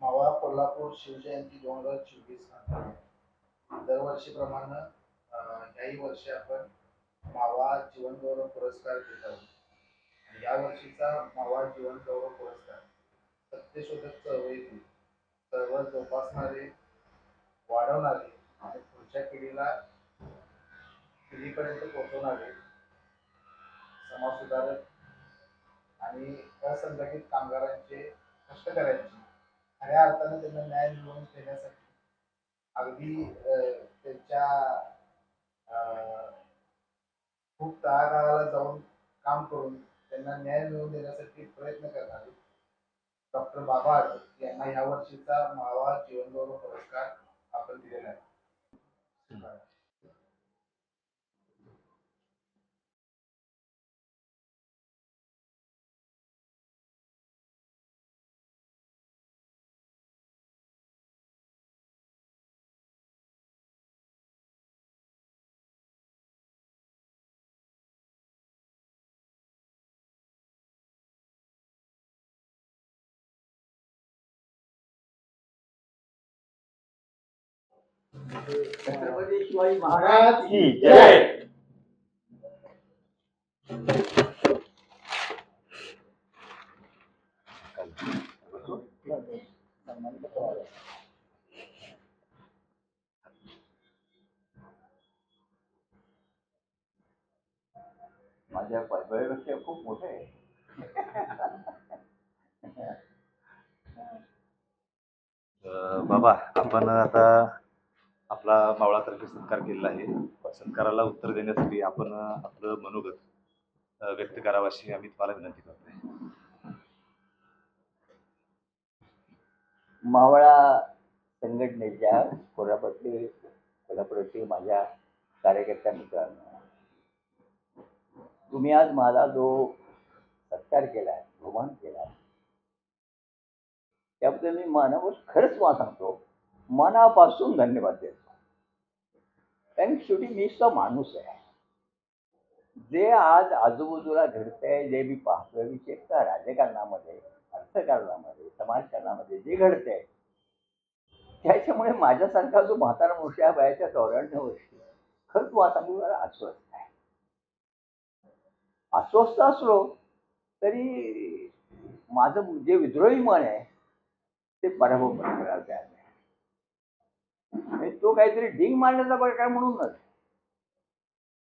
मावळ कोल्हापूर शिवजयंती दोन हजार चोवीस दरवर्षीप्रमाणे याही वर्षी आपण मावा जीवन गौरव पुरस्कार देत आहोत. या वर्षीचा मावा जीवन गौरव पुरस्कार सत्यशोधक चळवळीतील चळवळ जोपासणारे वाढवणारे आणि पुढच्या पिढीला पिढीपर्यंत पोहोचवणारे समाजसुधारक आणि असंघटित कामगारांचे कष्टकऱ्यांचे खऱ्या अर्थानं त्यांना न्याय मिळवून देण्यासाठी. अगदी त्यांच्या अं, खूप तळागाळाला जाऊन काम करून त्यांना न्याय मिळवून देण्यासाठी प्रयत्न करणारे डॉक्टर बाबा आढळ यांना या वर्षीचा मावा जीवनगौरव पुरस्कार आपण दिलेला आहे. छत्रपती शिवाजी महाराज की जय माझ्या पैबळपेक्षा खूप मोठे आहे अं, बाबा आपण आता आपला मावळातर्फे सत्कार केलेला आहे. सत्काराला उत्तर देण्यासाठी आपण आपलं मनोगत व्यक्त करावं अशी आम्ही तुम्हाला विनंती करतोय. मावळा संघटनेच्या कोल्हापूरतील कोल्हापुरातील माझ्या कार्यकर्त्या मित्रांनो. तुम्ही आज मला जो सत्कार केला बहुमान केला त्याबद्दल मी मानवच खरंच मला सांगतो. मनापासून धन्यवाद देतो. कारण शेवटी मी तो माणूस आहे. जे आज आजूबाजूला घडतंय जे मी पाहतोय विशेष राजकारणामध्ये अर्थकारणामध्ये समाजकारणामध्ये जे घडतंय त्याच्यामुळे माझ्यासारखा जो म्हातारा मोठ्या या वयाच्या चौऱ्याण्णव वर्षी खरंच मला अस्वस्थ आहे. अस्वस्थ असलो तरी माझं जे विद्रोही मन आहे ते पराभव करायला तयार आणि तो काहीतरी डिंग मारण्याचा प्रकार म्हणूनच.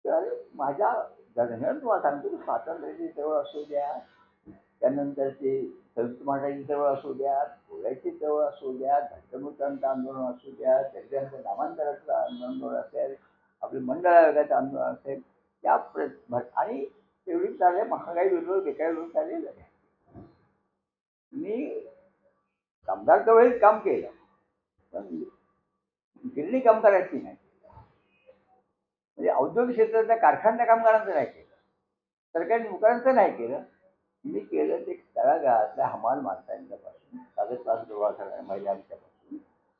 तर माझ्या जगण्यात तुम्हाला सांगतो की स्वातंत्र्याची चळवळ असू द्या त्यानंतर ते संयुक्त महाराष्ट्राची चळवळ असू द्या गोव्याची चळवळ असू द्या घटमुक्तांचं आंदोलन असू द्या त्याच्यानंतर नामांतराचं आंदोलन असेल आपले मंडळ आयोगाचं आंदोलन असेल त्या प्र आणि तेवढी चालले महागाई विरोध बेकारी विरोध चाललेलं आहे. मी कामदार चळवळीत काम केलं पण गिरणी कामगाराची नाही. म्हणजे औद्योगिक क्षेत्रातल्या कारखान्या कामगारांचं नाही केलं. सरकारी नोकरांचं नाही केलं. मी केलं ते तळागाळातल्या हमाल माणसांच्यापासून कागद पास गोळा करणाऱ्या महिलांच्यापासून.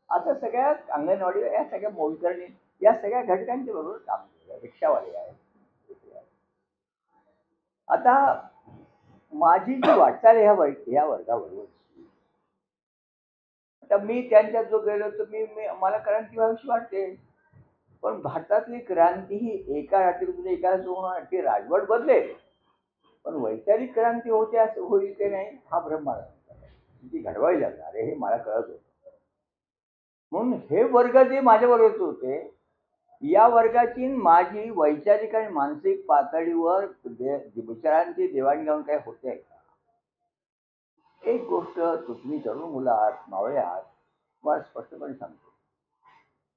आता सगळ्या अंगणवाडी या सगळ्या मोलकरणी या सगळ्या घटकांच्या बरोबर काम केलं. रिक्षावाले आहेत आता माझी जी वाटचाल ह्या वर्ग ह्या वर्गाबरोबर आता मी त्यांच्यात जो गेलो तर मी मला क्रांती व्हावीशी वाटते. पण भारतातली क्रांती ही एका रात्री म्हणजे एका होणार ती राजवट बदलेल. पण वैचारिक क्रांती होते असं होईल की नाही हा भ्रम मला ती घडवावी लागणार हे मला कळत होतं. म्हणून हे वर्ग जे माझ्या वर्गाचे होते या वर्गाची माझी वैचारिक आणि मानसिक पातळीवर दे- विचारांची देवाणघेवाण काही होते का? एक गोष्ट तुम्ही तरुण मुलं आहात मावळे आहात मला स्पष्टपणे सांगतो.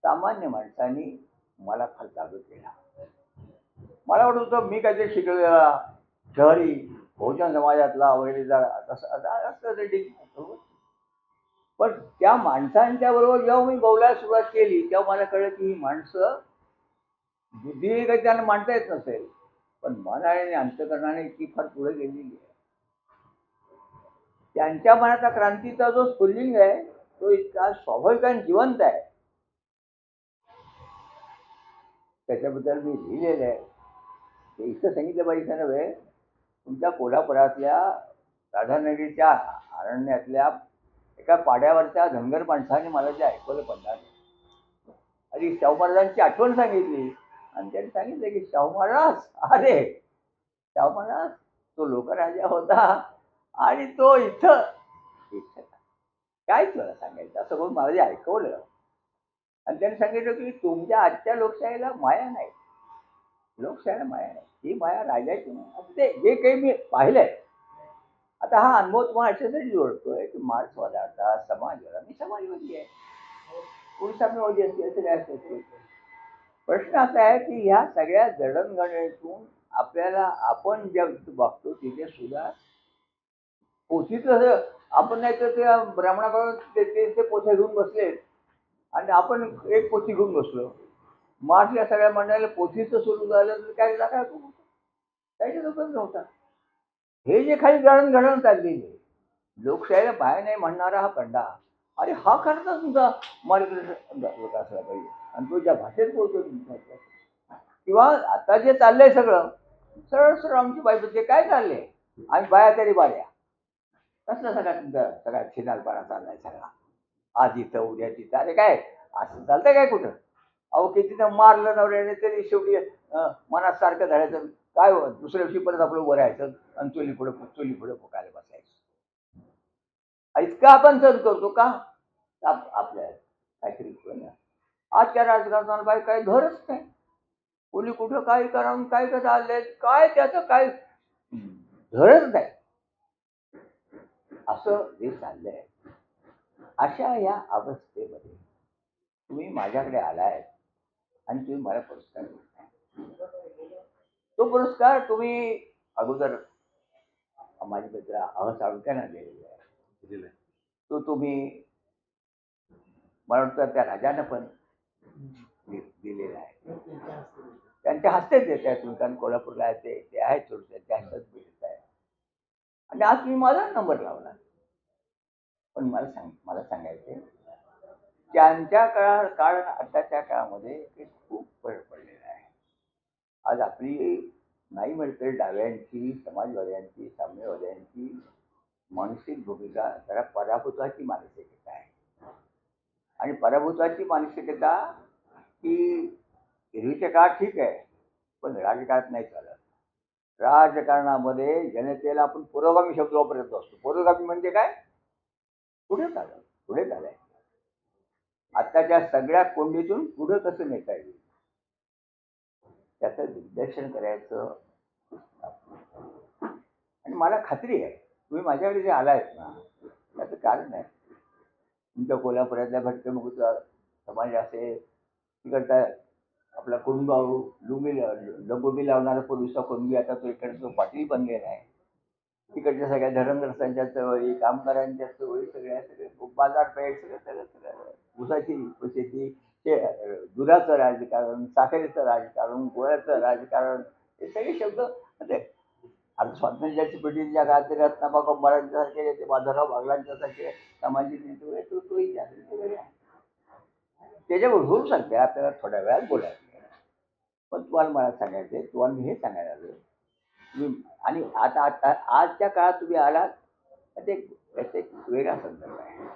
सामान्य माणसांनी मला फार जागृत केला. मला वाटत होतं मी काहीतरी शिकलेला शहरी बहुजन समाजातला वगैरे जरा रेटिंग पण त्या माणसांच्या बरोबर जेव्हा मी बोलायला सुरुवात केली तेव्हा मला कळलं की ही माणसं बुद्धी काही त्यांना मांडता येत नसेल. पण मन आणि अंतकरणाने ती फार पुढे गेलेली आहे. त्यांच्या मनाचा क्रांतीचा जो स्फुल्लिंग आहे तो इतका स्वाभाविक आणि जिवंत आहे. त्याच्याबद्दल मी लिहिलेलं आहे. ते इतकं सांगितलं पाहिजे नव्हे? तुमच्या कोल्हापुरातल्या राधानगरीच्या अरण्यातल्या एका पाड्यावरच्या धनगर माणसाने मला जे ऐकवलं पडणार आणि शाहू महाराजांची आठवण सांगितली. आणि त्यांनी सांगितलं की शाहू महाराज अरे शाहू महाराज तो लोकराजा होता. आणि तो इथं काय तुला सांगायचं? असं करून मला जे ऐकवलं? आणि त्यांनी सांगितलं की तुमच्या आजच्या लोकशाहीला माया नाही. लोकशाहीला माया नाही. ही माया राजाची नाही. आता ते जे काही मी पाहिलंय आता हा अनुभव तुम्हाला अशासाठी जोडतोय की मार्क्सवादाचा समाजवादा मी समाजवादी आहे. कोणी साम्यवादी असते असं काय असतं? प्रश्न असा आहे की ह्या सगळ्या जडणघडणीतून आपल्याला आपण ज्या बघतो तिथे सुद्धा पोथीचं आपण नाही तर त्या ब्राह्मणाकडून ते ते ते पोथ्या घेऊन बसले. आणि आपण एक पोथी घेऊन बसलो. मार्च या सगळ्या मंडळाला पोथीचं सुरू झालं तर काय काय काही उपयोग नव्हता. हे जे खाली जडण घडण चाललेले लोकशाहीला पाय नाही म्हणणारा हा कंडा अरे हा खरंच तुमचा मार्गदर्शन असला पाहिजे. आणि तो ज्या भाषेत बोलतो तुमच्या किंवा आता जे चाललंय सगळं सरळ सरळ आमची बाई ते काय चाललंय? आम्ही बाया तरी बाया. कसला सगळा सगळा छिनालपणा चाललाय सगळा? आज इथं उद्या तिथं अरे काय? असं चालतंय काय कुठं? अहो किती तर मारलं नवऱ्याने तरी शेवटी मनात सारखं धरायचं. काय हो, दुसऱ्या दिवशी परत आपलं उभं राहायचं आणि चोली पुढे चोली पुढे फुकायला बसायचं. इतकं आपण सण करतो का? आप- आपल्या काहीतरी आजच्या राजकारणाला बाई काय घरच नाही. कोणी कुठं काय करावं काय कसं चाललंय काय त्याचं काय? घरच नाही. असं जे चाललंय. अशा या अवस्थेमध्ये तुम्ही माझ्याकडे आलाय आणि तुम्ही मला पुरस्कार देताय. तो पुरस्कार तुम्ही अगोदर माझे मित्र अह साळुक्यांना दिलेला आहे. तो तुम्ही मला वाटतं त्या राजानं पण दिलेला आहे. त्यांच्या हस्तेच देत आहे तुम्ही कारण कोल्हापूरला आहे ते आहेत त्यांच्या हस्तेच आणि आज तुम्ही माझा नंबर लावला. पण मला सांग मला सांगायचं त्यांच्या काळा काळ आताच्या काळामध्ये खूप फरक पडलेला आहे. आज आपली नाही म्हणते डाव्यांची समाजवाद्यांची साम्यवाद्यांची मानसिक भूमिका जरा पराभूताची मानसिकता आहे. आणि पराभूताची मानसिकता ही हिरवीच्या काळात ठीक आहे पण राजकारणात नाही चालत. राजकारणामध्ये जनतेला आपण पुरोगामी शब्द वापरत असतो. पुरोगामी म्हणजे काय? पुढे चालत पुढे चालाय आत्ताच्या सगळ्या कोंडीतून पुढे कसं नेता येईल? त्याचं दिग्दर्शन करायचं. आणि मला खात्री आहे तुम्ही माझ्याकडे जे आलायत ना त्याचं कारण आहे. तुमच्या कोल्हापुरातल्या भटकमुख समाज असेल तिकडचा आपला कुणबाऊ लुंबी लगोबी लावणारा पूर्वीचा कुणबी आता तो इकडचा पाटील बनलेला आहे. तिकडच्या सगळ्या धरणग्रस्तांच्या चळवळी कामगारांच्या चळवळी सगळ्या सगळे बाजारपेठ सगळं सगळं सगळं. ऊसाची शेती ते दुधाचं राजकारण साखरेचं राजकारण गोळ्याचं राजकारण हे सगळे शब्द म्हणजे आता स्वातंत्र्याची पिढीच्या काळात रत्नाबा कंबारांच्यासारखे ते माधवराव बागलांच्यासारखे सामाजिक नेते वगैरे तो तोही इतिहास आहे, त्याच्यावर होऊ आपल्याला थोड्या वेळात बोलायचं. पण तुम्हाला मला सांगायचं आहे तुम्हाला मी हे सांगायला आलो तुम्ही आणि आता आता आजच्या काळात तुम्ही आलात तर ते त्याचा एक वेगळा संदर्भ आहे.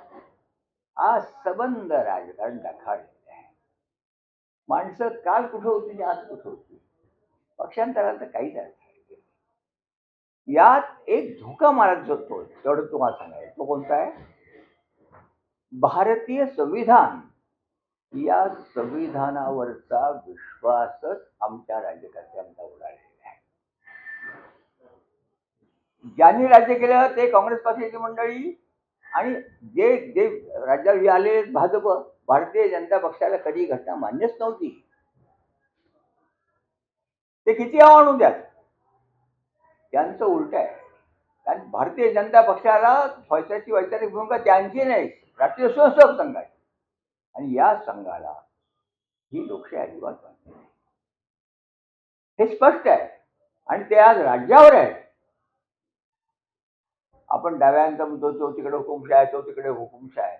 आज सबंध राजकारण दाखाडलेलं आहे. माणसं काल कुठं होती आणि आज कुठं होती? पक्षांतरात काहीच अर्थ यात एक धोका मारत जातो तेवढं तुम्हाला सांगायचं तो कोणता आहे? भारतीय संविधान या संविधानावरचा विश्वासच आमच्या राज्यकर्त्यांचा उडालेला आहे. ज्यांनी राज्य केलं ते काँग्रेस पक्षाची मंडळी आणि जे जे राज्यावर आले भाजप भारतीय जनता पक्षाला कधी घटना मान्यच नव्हती. ते किती आव्हान द्यात त्यांचं उलट आहे. कारण भारतीय जनता पक्षाला पैशाची वैचारिक भूमिका त्यांची नाही राष्ट्रीय स्वयंसेवक संघाची आहे. आणि या संघाला ही लोकशाही अजिबात मान्य नाही. हे स्पष्ट आहे आणि ते आज राज्यावर आहे आपण डाव्यांचा म्हणतो तो तिकडे हुकुमशाह आहे तो तिकडे हुकुमशाह आहे.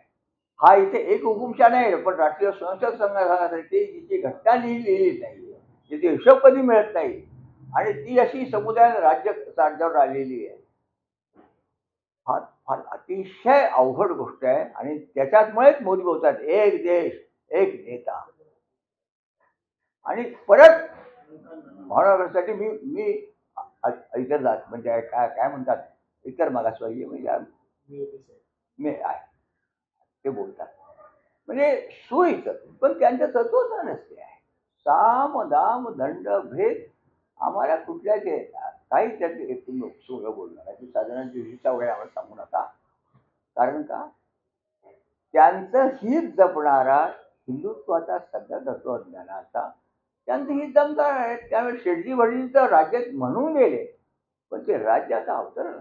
हा इथे एक हुकुमशाह नाही पण राष्ट्रीय स्वयंसेवक संघासाठी जिची घटना लिहिलेली नाही जिथे हिशोब कधी मिळत नाही आणि ती अशी समुदाय राज्य राज्यावर आलेली आहे. फार फार अतिशय अवघड गोष्ट आहे आणि त्याच्यामुळेच मोदी बोलतात एक देश एक नेता. आणि परत म्हणण्यासाठी मी मी इतर जात म्हणजे काय काय म्हणतात इतर मागासवर्गीय म्हणजे मी आहे. ते बोलतात. म्हणजे सुईच पण त्यांच्या तत्वच नसते आहे. साम दाम दंड भेद आम्हाला कुठल्याच हे- काही त्यात तुम्ही सोहळं बोलणार आहे साधारण दिवशीचा वगैरे आम्हाला सांगू नका. कारण का? त्यांचं हित जपणारा हिंदुत्वाचा सगळ्या तत्वज्ञानाचा त्यांचं हित जमणार आहे. त्यामुळे शेडजी वडील तर राज्यात म्हणून गेले. पण ते राज्याचा अवतरण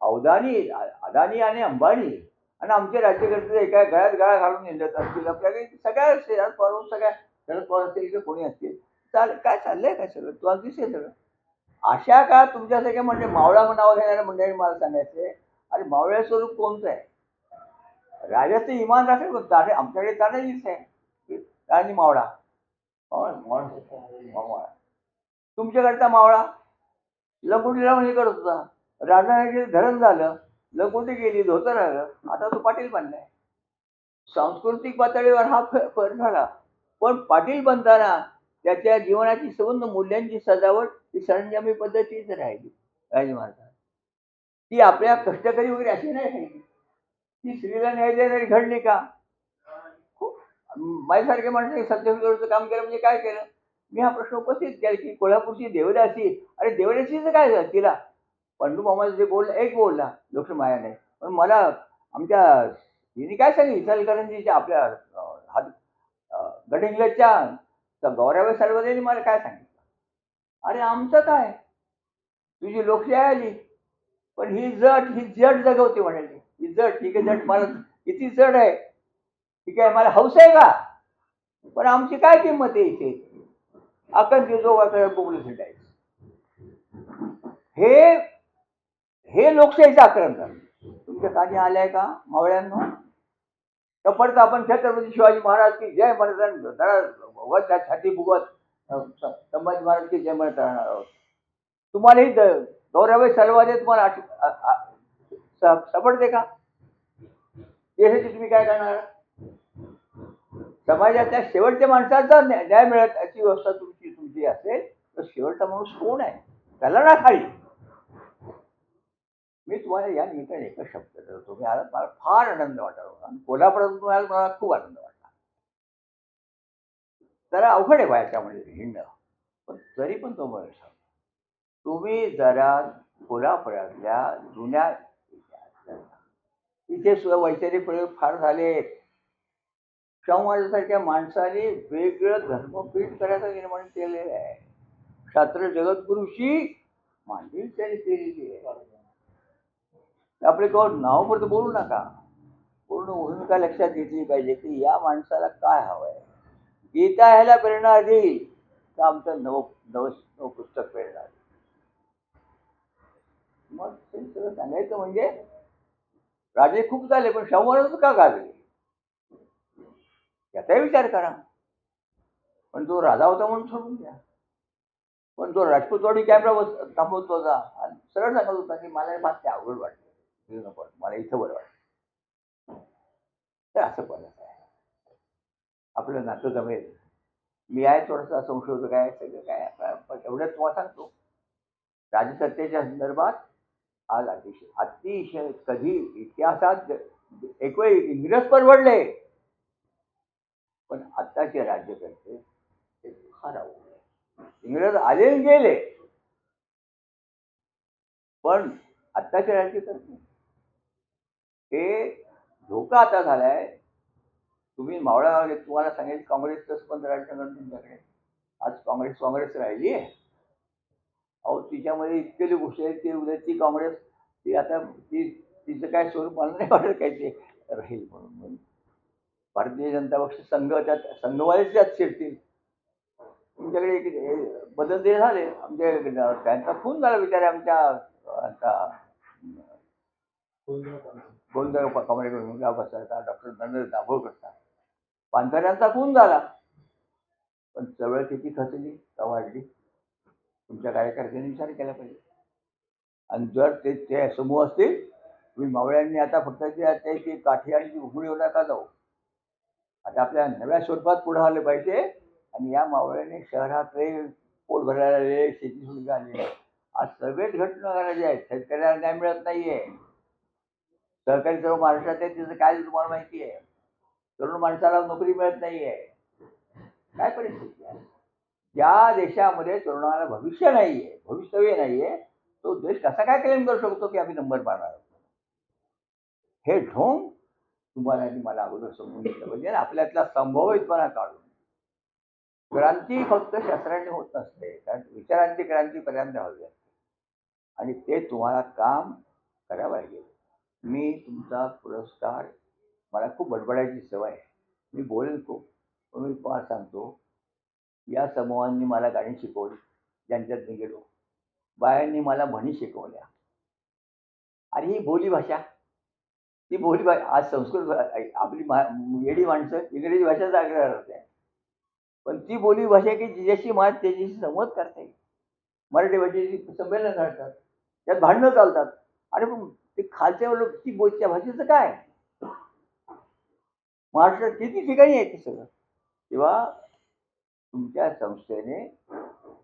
अवदानी अदानी आणि अंबानी आणि आमचे राज्यकर्ते एका गळ्यात गळा घालून निंदत असतील. आपल्याकडे सगळ्या शहरात पडून सगळ्या शरद पवार असतील कोणी असतील. चाल काय चाललंय काय सगळं? तुला दिसेल सगळं. अशा काळात तुमच्यासारख्या म्हणजे मावळा नाव घेणाऱ्या मंडळी मला सांगायचे. अरे मावळ्या स्वरूप कोणतं आहे? राजाचं इमान राखेल पण आमच्याकडे तानाजीच आहे. राणी मावळा. मावळा मावळा. तुमच्याकडचा मावळा. लंगोटीला म्हणजे करत होता. राजाने धरण झालं लंगोटी गेली धोतर राहिलं आता तो पाटील बनलाय सांस्कृतिक पातळीवर हा फर झाला. पण पाटील बनताना त्याच्या जीवनाची संबंध मूल्यांची सजावट ती सरंजामी पद्धतीच राहिली. राजे महाराज. ती आपल्या कष्टकरी वगैरे अशी नाही राहिली. ती स्त्रीला न्याय देणारी घडली का? खूप. माझ्यासारख्या माणसाने सत्यशोधचं काम केलं म्हणजे काय केलं? मी हा प्रश्न उपस्थित केला की कोल्हापूरची देवदासी अरे देवदासीचं काय झालं तिला? पंडू मामाचं जे बोलला एक बोलला लोकशाही माया नाही. पण मला आमच्या हिने काय सांगितलं? इचलकरंजीच्या आपल्या हात गडिंगच्या गौराबाई गौरव सर्वदेनी मला काय सांगितलं? अरे आमचं काय? तुझी लोकशाही आली. पण ही जट ही जट जगवते म्हणाली. ही जट ठीक आहे जट मला किती जड आहे. ठीक आहे मला हौस आहे का? पण आमची काय किंमत आहे इथे? आपण ते जोगाकडे पब्लिसिटी आहे हे हे लोकशाहीचं आक्रमण तुमच्या कानी आलंय का मावळ्यांनो? तपडता आपण छत्रपती शिवाजी महाराज की जय म्हणत त्या छाती भुगत संभाजी महाराज की जय म्हणत राहणार आहोत. तुम्हाला ही गौरव सलवारे तुम्हाला सापडते का? यासाठी तुम्ही काय करणार? समाजातल्या शेवटच्या माणसाचा न्याय मिळत अशी व्यवस्था तुमची तुमची असेल तर शेवटचा माणूस कोण आहे? त्याला ना खाली. मी तुम्हाला या निमित्ताने एकच शब्द देतो. तुम्ही आलात मला फार आनंद वाटला होता आणि कोल्हापर्यंत तुम्ही मला खूप आनंद वाटतो जरा अवघड आहे बायच्यामध्ये हिंडणं पण तरी पण तो मला सांग. तुम्ही जरा कोल्हापुरातल्या जुन्या इथे सुद्धा वैचारिक प्रयोग फार झाले. शाहू महाराजांसारख्या माणसाने वेगळं धर्मपीठ करायचं निर्माण केलेलं आहे. शास्त्र जगद्गुरूशी मांडणी त्यांनी केलेली आहे. आपले कोण नाव बोलू नका. पूर्ण भूमिका लक्षात घेतली पाहिजे की या माणसाला काय हवं आहे गीता ह्याला प्रेरणा देईल तर आमचं नव नव नव पुस्तक प्रेरणा देईल. मग ते सगळं सांगायचं म्हणजे राजे खूप झाले पण महाराज का गाजले? याचाही विचार करा. पण तो राजा होता म्हणून सोडून द्या. पण तो राजपूतवाडी कॅमेरा बस थांबवत होता. आणि सरळ सांगत होता की मला हे भात अवघड वाटतं. वाटतं. मला इथं बरं वाटतं. तर असं पण आपलं नातं जमेल. मी आहे थोडासा संशोधक आहे सगळं काय पण एवढंच तुम्हाला सांगतो. राजसत्तेच्या संदर्भात आज अतिशय अतिशय कधी इतिहासात एक वेळ इंग्रज परवडले. पण आत्ताचे राज्यकर्ते ते फार अवघड आहे. इंग्रज आले गेले. पण आत्ताचे राज्यकर्ते हे धोका आता झालाय. तुम्ही मावळा तुम्हाला सांगेल काँग्रेसचं पण राजकारण तुमच्याकडे. आज काँग्रेस काँग्रेस राहिली आहे. अहो तिच्यामध्ये इतके गोष्टी आहेत की उद्या ती काँग्रेस ती आता ती तिचं काय स्वरूप मला नाही वाटत काय ते राहील म्हणून. भारतीय जनता पक्ष संघ त्यात संघवालेच त्यात शिरतील. तुमच्याकडे एक बदल ते झाले. आमच्या त्यांचा खून झाला बिचारे आमच्या आता गोंधळ कमरेकडून गाव बसायचा डॉक्टर नरेंद्र दाभोळकरचा पानकऱ्यांचा खून झाला. पण चळवळ किती खचली का वाढली? तुमच्या कार्यकर्त्यांनी विचार केला पाहिजे. आणि जर ते ते समूह असतील तुम्ही मावळ्यांनी आता फक्त ते ती काठी आणि ती उघडी का जाऊ. आता आपल्या नव्या स्वरूपात पुढे आले पाहिजे आणि या मावळ्याने शहरातले पोट भरायला शेती सुविधा झाली आज सगळेच घटना जे आहेत. शेतकऱ्याला न्याय मिळत नाहीये. सहकारी सर्व महाराष्ट्रात आहे त्याचं काय तुम्हाला माहिती आहे? तरुण माणसाला नोकरी मिळत नाहीये. काय परिस्थिती आहे? ज्या देशामध्ये तरुणाला भविष्य नाहीये भविष्यव्य नाहीये तो देश कसा काय क्लेम करू शकतो की आम्ही नंबर पाडणार आहोत? हे ढोंग तुम्हाला आणि मला अगोदर समजून घेतलं पाहिजे आणि आपल्यातला संभवितपणा काढून. क्रांती फक्त शास्त्रांनी होत नसते कारण विचारांची क्रांती पर्यंत हवी असते. आणि ते तुम्हाला काम करावं लागेल मी तुमचा पुरस्कार मला खूप बडबडायची सवय आहे. मी बोलेल खूप पण मी तुम्हाला सांगतो या समूहांनी मला गाणी शिकवली ज्यांच्यात मी गेलो. बायांनी मला म्हणी शिकवल्या. आणि ही बोली भाषा. ती बोली भाषा आज संस्कृत आपली मा येडी माणसं इंग्रजी भाषेचा आग्रह करते. पण ती बोली भाषा की जिच्याशी मला त्याच्याशी संवाद करता. येईल मराठी भाषेची संमेलन करतात. त्यात भांडणं चालतात. आणि ते खालच्या लोक ती बोलच्या भाषेचं काय? महाराष्ट्रात किती ठिकाणी आहे ते सगळं? तेव्हा तुमच्या संस्थेने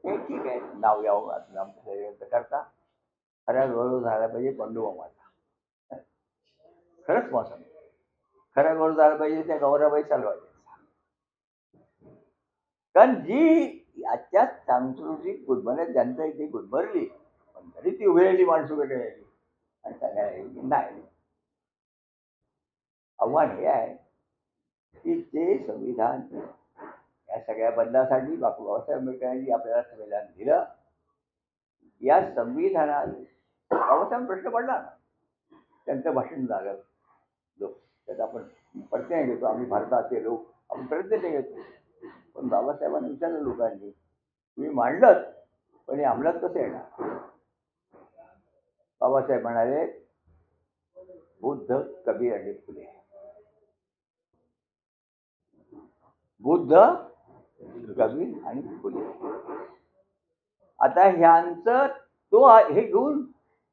हे ठीक आहे नाव यावं आता व्यक्त करता. खऱ्या गौरव झाला पाहिजे पंडुबामाचा खरंच मग सांगतो खरा गौरव झाला पाहिजे त्या गौराबाई चालवायच्या कारण जी आजच्या सांस्कृतिक गुदमऱ्यात ज्यांचा इथे गुदमरली. पण तरी ती उभी राहिली माणसं आणि सांगायला नाही. आव्हान हे आहे. की ते संविधान या सगळ्या बदलासाठी बापू बाबासाहेब आंबेडकरांनी आपल्याला संविधान दिलं. या संविधानात बाबासाहेब प्रश्न पडला. ना त्यांचं भाषण झालं. लोक त्यात आपण प्रत्यय घेतो. आम्ही भारताचे लोक आपण प्रत्यय घेतो पण बाबासाहेबांनी विचारलं लोकांनी तुम्ही मांडलं पण हे अंमलात कसं येणार? बाबासाहेब म्हणाले बुद्ध कबीर आणि फुले. बुद्ध कवी आणि फुले. आता ह्यांचं तो हे घेऊन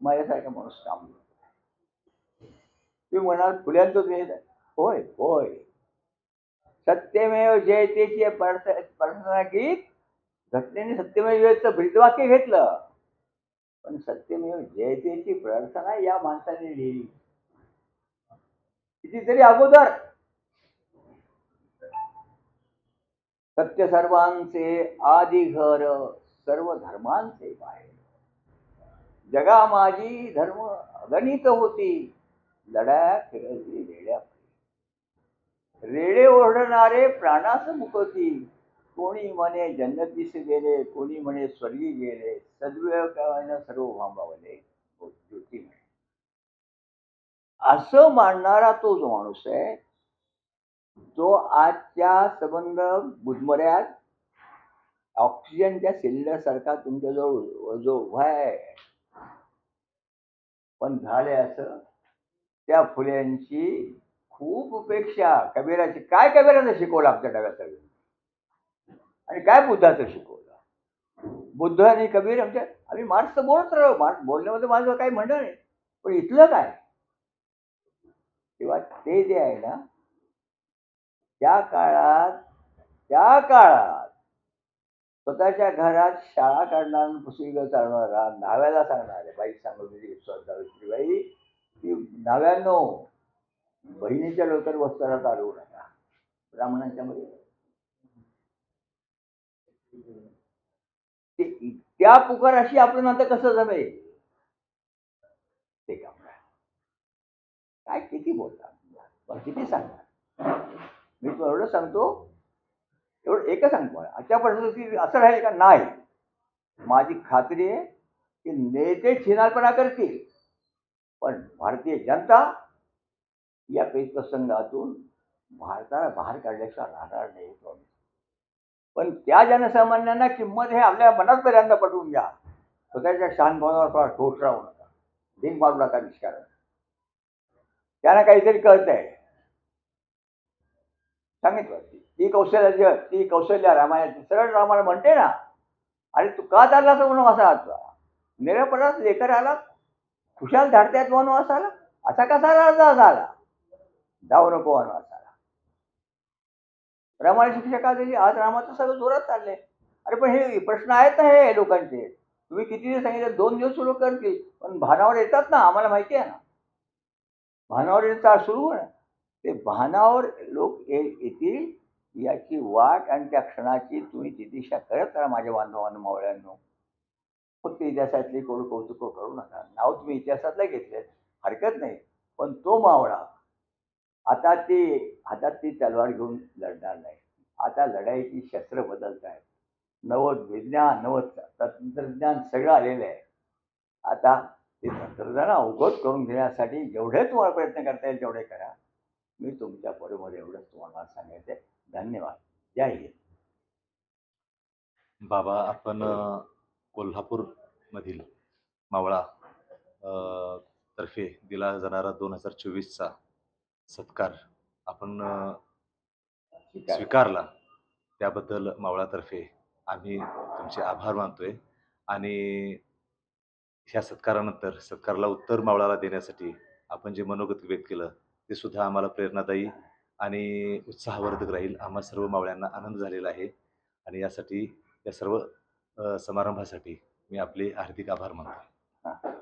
माझ्यासारखा माणूस काम तुम्ही म्हणाल फुल्यांचं तुम्ही होय होय. सत्यमेव जयतेची प्रार्थना गीत घटनेने सत्यमेव जयतेचं ब्रीदवाक्य घेतलं. पण सत्यमेव जयतेची प्रार्थना या माणसाने लिहिली. कितीतरी अगोदर. सत्य सर्वांचे आदि घर सर्व धर्मांचे बाहेर. जगा माझी धर्म अगणित होती लढ्या खेळली रेड्या रेडे ओढणारे प्राणास मुकवती कोणी म्हणे जन्नतीस गेले कोणी म्हणे स्वर्गी गेले सद्विवेकानं सर्व भांबावले हो, ज्योती म्हणे. असं मानणारा तो जो माणूस आहे जो आजच्या संबंध गुदमऱ्यात ऑक्सिजनच्या सिलेंडर सारखा तुमच्याजवळ जो उभा आहे. पण झाले असं त्या फुल्यांची खूप उपेक्षा. कबीराची काय कबीराचं शिकवलं आमच्या डब्यात आणि काय बुद्धाचं शिकवलं? बुद्ध आणि कबीर आमच्या आम्ही मार्क्स तर बोलत राहू. मार्क्स बोलण्यामध्ये माझं काही म्हणणं नाही. पण इथलं काय? तेव्हा ते जे आहे ना त्या काळात त्या काळात स्वतःच्या घरात शाळा काढणार पुस्तकं चालवणारा न्हाव्याला सांगणारे. बाई सांगत होती बाई. की न्हाव्यानो बहिणीच्या लवकर वस्त्राला चालवू नका. ब्राह्मणांच्या मध्ये त्या पुकाराशी आपण आता कसं जमेल? ते काम काय किती बोलता पण किती सांगणार मी तुला एवढं सांगतो. एवढं एकच सांगतो आजच्यापर्यंत आजच्या असं राहील का? नाही. माझी खात्री आहे की नेते छिनारपणा करतील. पण भारतीय जनता या पेचप्रसंगातून भारताला बाहेर काढल्याशिवाय राहणार नाही पण त्या जनसामान्यांना किंमत हे आपल्या मनात पर्यंत पटवून घ्या स्वतःच्या शानभावावर थोडा ठोस राहू नका. ढिंग मारू नका निष्कारण त्यांना काहीतरी कळत आहे सांगितलं ती कौशल्य ती कौशल्य रामायणाची सरळ रामाला म्हणते ना आणि तू का चालला तर म्हणून असा आजचा निरपराध लेकर आला खुशाल धाडत्यात म्हणून असा आला असा कसा राजा झाला? जाऊ नको वनवासाला रामाला शिक्षा का दिली आज रामाचं सगळं जोरात चाललंय. अरे पण हे प्रश्न आहेत ना हे लोकांचे. तुम्ही किती दिवस सांगितलं? दोन दिवस सुरू करतील. पण भानावर येतात ना आम्हाला माहिती आहे ना. भानावर येतात सुरू होणार. ते भानावर लोक ये- येतील याची वाट आणि त्या क्षणाची तुम्ही तितिक्षा करत राहा माझ्या बांधवांनो मावळ्यांनो. फक्त इतिहासातली कोण कौतुक करू नका. नाव तुम्ही इतिहासातलं घेतले हरकत नाही. पण तो मावळा आता ते हातात ती तलवार घेऊन लढणार नाही. आता लढाईची शस्त्र बदलत आहेत नवं विज्ञान नवं तंत्रज्ञान सगळं आलेलं आहे. आता ते तंत्रज्ञान अवगत करून घेण्यासाठी जेवढे तुम्हाला प्रयत्न करता येईल तेवढे करा. मी तुमच्या बरोबर एवढंच तुम्हाला सांगायचं आहे. धन्यवाद. जय हिंद. बाबा आपण अ, कोल्हापूरमधील मावळा तर्फे दिला जाणारा दोन हजार चोवीसचा सत्कार आपण. स्वीकारला. त्याबद्दल मावळातर्फे आम्ही तुमचे आभार मानतोय आणि ह्या सत्कारानंतर सत्काराला उत्तर मावळाला देण्यासाठी आपण जे मनोगत व्यक्त केलं ते सुद्धा आम्हाला प्रेरणादायी आणि उत्साहवर्धक राहील. आम्हा सर्व मावळ्यांना आनंद झालेला आहे आणि यासाठी या सर्व समारंभासाठी मी आपले हार्दिक आभार मानतो.